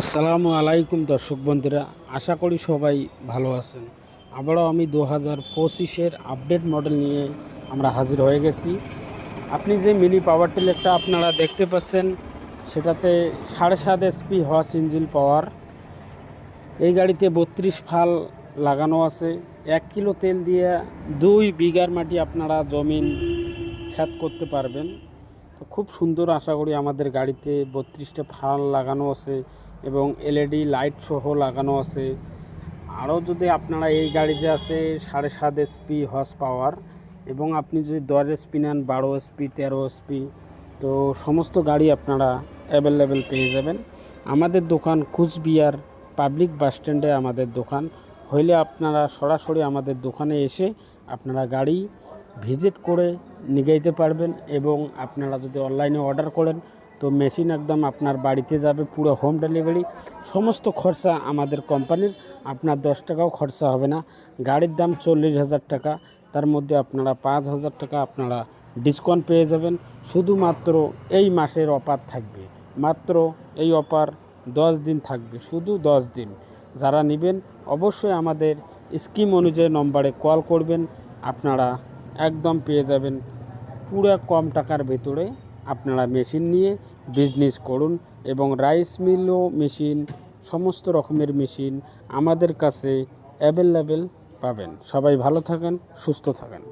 আসসালামু আলাইকুম দর্শক বন্ধুরা, আশা করি সবাই ভালো আছেন। আবারও আমি দু হাজার পঁচিশের আপডেট মডেল নিয়ে আমরা হাজির হয়ে গেছি। আপনি যে মিনি পাওয়ার টিলারটা আপনারা দেখতে পাচ্ছেন, সেটাতে সাড়ে সাত এসপি হস ইঞ্জিন পাওয়ার। এই গাড়িতে বত্রিশ ফাল লাগানো আছে। এক কিলো তেল দিয়ে দুই বিঘার মাটি আপনারা জমিন খ্যাত করতে পারবেন। খুব সুন্দর আশা করি আমাদের গাড়িতে বত্রিশটা ফাল লাগানো আছে এবং এলইডি লাইট সহ লাগানো আছে। আরও যদি আপনারা এই গাড়িতে আছে সাড়ে সাত এসপি হর্স পাওয়ার এবং আপনি যদি দশ এসপি নেন, বারো এসপি তেরো এসপি তো সমস্ত গাড়ি আপনারা অ্যাভেলেবেল পেয়ে যাবেন। আমাদের দোকান কুচবিহার পাবলিক বাস স্ট্যান্ডে আমাদের দোকান। হইলে আপনারা সরাসরি আমাদের দোকানে এসে আপনারা গাড়ি ভিজিট করে নিগাইতে পারবেন এবং আপনারা যদি অনলাইনে অর্ডার করেন, তো মেশিন একদম আপনার বাড়িতে যাবে, পুরো হোম ডেলিভারি। সমস্ত খরচা আমাদের কোম্পানির, আপনার দশ টাকাও খরচা হবে না। গাড়ির দাম চল্লিশ হাজার টাকা, তার মধ্যে আপনারা পাঁচ হাজার টাকা আপনারা ডিসকাউন্ট পেয়ে যাবেন। শুধুমাত্র এই মাসের অফার থাকবে, মাত্র এই অফার দশ দিন থাকবে, শুধু দশ দিন। যারা নেবেন, অবশ্যই আমাদের স্কিম অনুযায়ী নম্বরে কল করবেন, আপনারা একদম পেয়ে যাবেন পুরো কম টাকার ভেতরে আপনারা মেশিন নিয়ে বিজনেস করুন এবং রাইস মিলও মেশিন সমস্ত রকমের মেশিন আমাদের কাছে অ্যাভেলেবেল পাবেন। সবাই ভালো থাকেন, সুস্থ থাকেন।